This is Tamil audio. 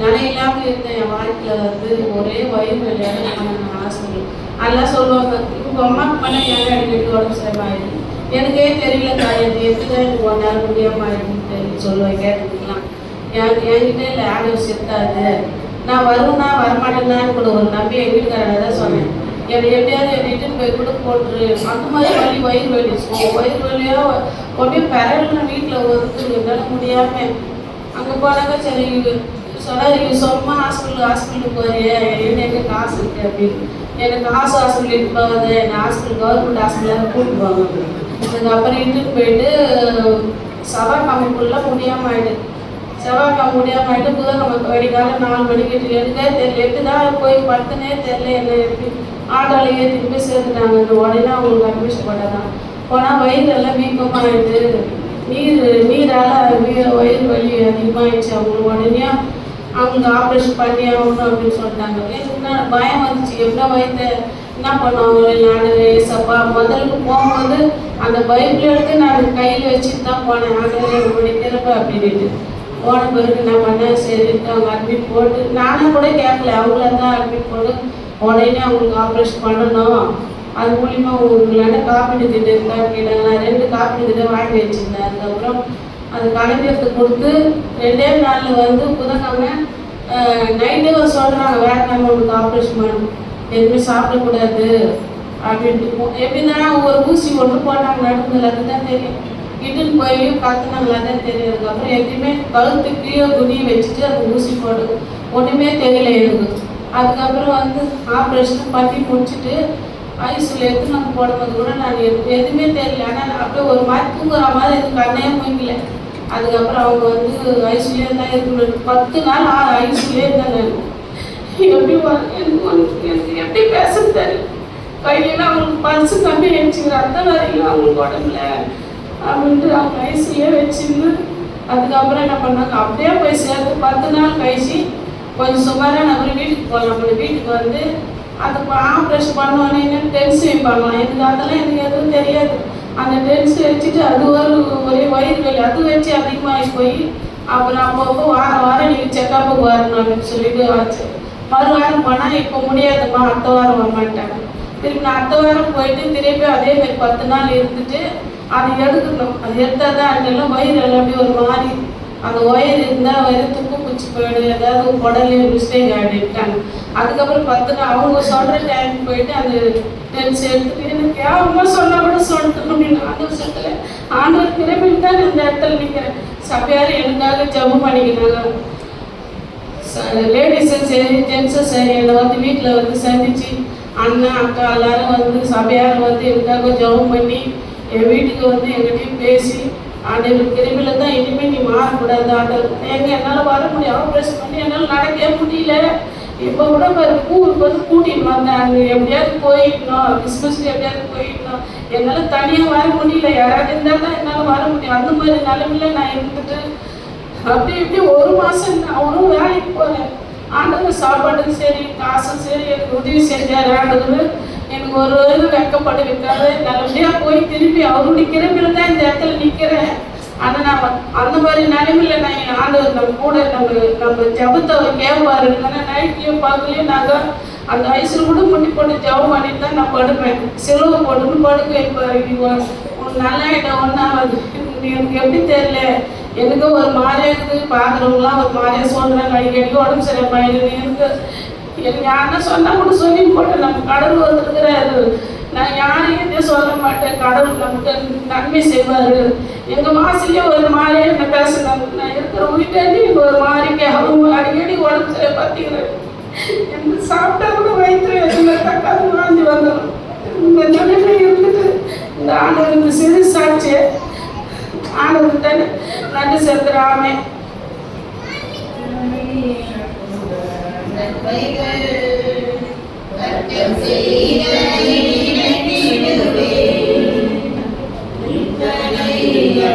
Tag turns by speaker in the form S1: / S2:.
S1: நிலையில்லாம இருந்த என் வாழ்க்கையில் வந்து ஒரே வயிறு வழியாக நான் ஆசை அதெல்லாம் சொல்லுவாங்க. இப்போ அம்மாவுக்கு பண்ண ஏன் அடிக்கடி உடம்பு சரிமாயிடுது எனக்கே தெரியல காயது எப்படிதான் எதுதான் எனக்கு ஒரு முடியாமல் முடியாம ஆயிடுன்னு சொல்லுவேன் கேட்டுக்கலாம் எனக்கு என்கிட்ட இல்லை ஆடவர் செத்தாது. நான் வருவேன்னா வரமாட்டேன்னான்னு கூட ஒரு நம்பி என் வீட்டுக்காரங்க தான் சொன்னேன். என்னை எப்படியாவது என்னை இட்டுன்னு போய் கூட போட்டுரு. அந்த மாதிரி வலி வயிறு வலி வயிறு வலியோ அப்படியே பெரல்னு வீட்டில் வந்து என்னால் முடியாமல் அங்கே போனாக்கா சரி சொன்னா இவங்க சும்மா ஹாஸ்பிட்டல் ஹாஸ்பிட்டலுக்கு போறிய எனக்கு காசு இருக்கு? அப்படின்னு. எனக்கு காசு ஹாஸ்பிட்டலுக்கு போகாது என்ன ஹாஸ்பிட்டல் கவர்மெண்ட் ஹாஸ்பிட்டலாக கூப்பிட்டு போவாங்க அதுக்கப்புறம் இட்டுன்னு போயிட்டு செவ்வாய்க்கிழமை ஃபுல்லாக முடியாமல் ஆயிடுது செவ்வாய்க்கிழமை முடியாமல் ஆயிட்டு புதன்கிழமை வெடிக்கால நாலு மணிக்கு எடுக்கே தெரியல எட்டு தான் போய் படுத்துனே தெரியல என்ன எப்படி? ஆட்டோவில் ஏற்றிட்டு போய் சேர்த்துட்டாங்க இந்த உடனே அவங்களுக்கு அட்மிஷன் போட்டதான். போனால் வயிறெல்லாம் வீக்கமாக வீக்கமாகிடுது நீர் நீரால் வீ- வயிறு வலி அதிகமாகிடுச்சு அவங்களுக்கு உடனே அவங்க ஆப்ரேஷன் பண்ணி ஆகணும் அப்படின்னு சொல்லிட்டாங்க. எனக்கு பயம் வந்துச்சு. எவ்வளோ வயது என்ன பண்ணுவாங்க? நான் ஏசப்பா முதலுக்கு போகும்போது அந்த பைபிள் எடுத்து நான் கையில் வச்சுட்டு தான் போனேன். ஆண்டவரே மணி திரும்ப அப்படின்ட்டு போன பிறகு என்ன பண்ணேன். சரி அவங்க அட்மிட் போட்டு நானும் கூட கேட்கல. அவங்கள தான் அட்மிட் போட்டு உடனே அவங்களுக்கு ஆப்ரேஷன் பண்ணணும். அது மூலிமா உங்களால காப்பீடு திட்டம் இருக்கான்னு கேட்டாங்க நான் ரெண்டு காப்பீடு திட்டம் வாங்கி வச்சிருந்தேன். அதுக்கப்புறம் அது கலைஞருக்கு கொடுத்து ரெண்டே நாளில் வந்து புதன்கிழமை நைட்டு சொல்கிறாங்க வேற நம்ம உங்களுக்கு ஆப்ரேஷன் பண்ணணும் எதுவுமே சாப்பிடக்கூடாது. அப்படின்ட்டு. எப்படின்னா ஒரு ஊசி ஒன்று போட்டாங்க நடுவில் தான் தெரியும். இட்டுன்னு போய் பார்த்துனாங்களா தான் தெரியும். அதுக்கப்புறம் எதுவுமே கழுத்து கீழே குனி வச்சுட்டு அது ஊசி போடுது ஒன்றுமே தெரியல எனக்கு அதுக்கப்புறம் வந்து ஆப்ரேஷன் பண்ணி முடிச்சுட்டு ஐசியில் எடுத்து நம்ம போடும்போது கூட நான் எதுவுமே தெரியல. ஆனால் நான் அப்படியே ஒரு மாதிரி தூங்குற மாதிரி எனக்கு கண்ணையே முடியல அதுக்கப்புறம் அவங்க வந்து ஐசியூலே தான் இருக்கணும் பத்து நாள் ஆறு ஐசிலே இருந்தாங்க எப்படி எனக்கு எனக்கு எப்படி பேசுறது தெரியல. கையில அவங்களுக்கு பல்சு கம்மி ஆயிடுச்சு அந்த வரைக்கும் அவங்களுக்கு உடம்புல அப்படின்ட்டு அவங்க ஐசிலே வச்சுருந்து அதுக்கப்புறம் என்ன பண்ணாங்க? அப்படியே போய் சேர்த்து பத்து நாள் கழிச்சு கொஞ்சம் சுமாராக நம்ம வீட்டுக்கு போகலாம் நம்ம வீட்டுக்கு வந்து அது ஆப்ரேஷன் பண்ணுவானு என்ன டென்ஷன் வைப்பாங்களாம் எனக்கு அதெல்லாம் எனக்கு எதுவும் தெரியாது. அந்த டென்ஸ் வச்சுட்டு அது ஒரு ஒரே வயிறு வலி. அது வச்சு அதிகமாகி போய் அப்புறம் அப்பப்போ வாரம் வாரம் நீங்கள் செக்கப்புக்கு வரணும் அப்படின்னு சொல்லிட்டு ஆச்சு. மறு வாரம் போனால் இப்போ முடியாதும்மா அடுத்த வாரம் வரமாட்டாங்க திருப்பி நான் அடுத்த வாரம் போயிட்டு திருப்பி அதே மாதிரி பத்து நாள் இருந்துட்டு அதை எடுக்கணும். அது எடுத்தால் தான் அங்கெல்லாம் வயிறு எல்லாமே ஒரு மாதிரி. அந்த ஒயர் இருந்தால் வயிறு துப்பு பிடிச்சி போயிடும். ஏதாவது உடலே மிஸ்டேக் ஆகிட்டாங்க அதுக்கப்புறம் பத்து நாள் அவங்க சொல்கிற டைம் போயிட்டு அந்த டென்ஸ் எடுத்துட்டு எனக்கு யாருமா சொன்னா கூட சொல்லணும் அப்படின்னு ஆண்டவர் சொல்லல. ஆண்டவர் கிரமில் தான் இந்த இடத்துல நிற்கிறேன் சபையார் எனக்காக ஜெபம் பண்ணிக்கிறாங்க லேடிஸும் சரி ஜென்ஸும் சரி என்னை வந்து வீட்டில் வந்து சந்திச்சு அண்ணன் அக்கா எல்லாரும் வந்து சபையார் வந்து எனக்காக ஜெபம் பண்ணி என் வீட்டுக்கு வந்து எங்கிட்டையும் பேசி ஆண்டவர் கிருமியில் தான் இனிமேல் நீ மாறக்கூடாது ஆண்டவர். எங்க என்னால் வர முடியும். ஆப்ரேஷன் பண்ணி என்னால் நடக்கவே முடியல. இப்போ கூட பாரு ஊருக்கு வந்து கூட்டிட்டு வந்தேன். அங்கே எப்படியாவது போயிடணும் கிறிஸ்மஸ்க்கு எப்படியாவது போயிடணும். என்னால் தனியாக வர முடியல. யாராவது இருந்தால் தான் என்னால் வர முடியும். அந்த மாதிரி நிலைமையில நான் இருந்துட்டு அப்படி இப்படி ஒரு மாசம் அவனும் வேலைக்கு போகிறேன் ஆண்டவர் சாப்பாடு சரி காசும் சரி எனக்கு உதவி செஞ்சார். ஆண்டவர் எனக்கு ஒரு இது வெக்கப்பட்டு வைக்காது நல்லபடியா போய் திருப்பி அவருடைய கிருமியில தான் இந்த அதை நம்ம அந்த மாதிரி நிலைமையில நான் ஆண்டவர் நம்ம கூட நம்ம நம்ம ஜபத்தை அவர் கேட்பாரு. ஆனா நைட்லயும் பகலையும் நாங்கள் அந்த வயசுல கூட முட்டி போட்டு ஜபம் பண்ணிட்டு தான் நான் படுப்பேன். சிலுவை போட்டுன்னு படுக்க வைப்பாரு. இவன் உன் நல்ல இடம் ஒன்றாவது எனக்கு எப்படி தெரியல? எனக்கு ஒரு மாதிரியா இருக்குது. பார்க்குறவங்களாம் ஒரு மாதிரியா சொல்கிறாங்க அடிக்கடி உடம்பு சரியா இருக்கு எனக்கு யாருன்னா சொன்னால் கூட சொல்லி போட்டேன் நம்ம கடவுள் வந்துருக்கிறாரு. நான் சொல்ல மாட்டேன் கடவுள் நமக்கு நன்மை செய்வார். எங்கள் மாசிலேயே ஒரு மாதிரியா என்ன பேசுனாங்க நான் இருக்கிற வீட்டாண்டி ஒரு மாதிரி அவங்க அடிக்கடி உடம்பு சரியா பார்த்திக்கிறேன் எனக்கு சாப்பிட்டா கூட வயிற்று எதுவுமே தக்காளி வாங்கி வந்துடும் இந்த நிலைமை இருந்துட்டு இந்த ஆண்டவர் இந்த சிறு சாட்சியை ஆண்டவர்கிட்ட நன்றி செலுத்துகிறாமே
S2: Thank you.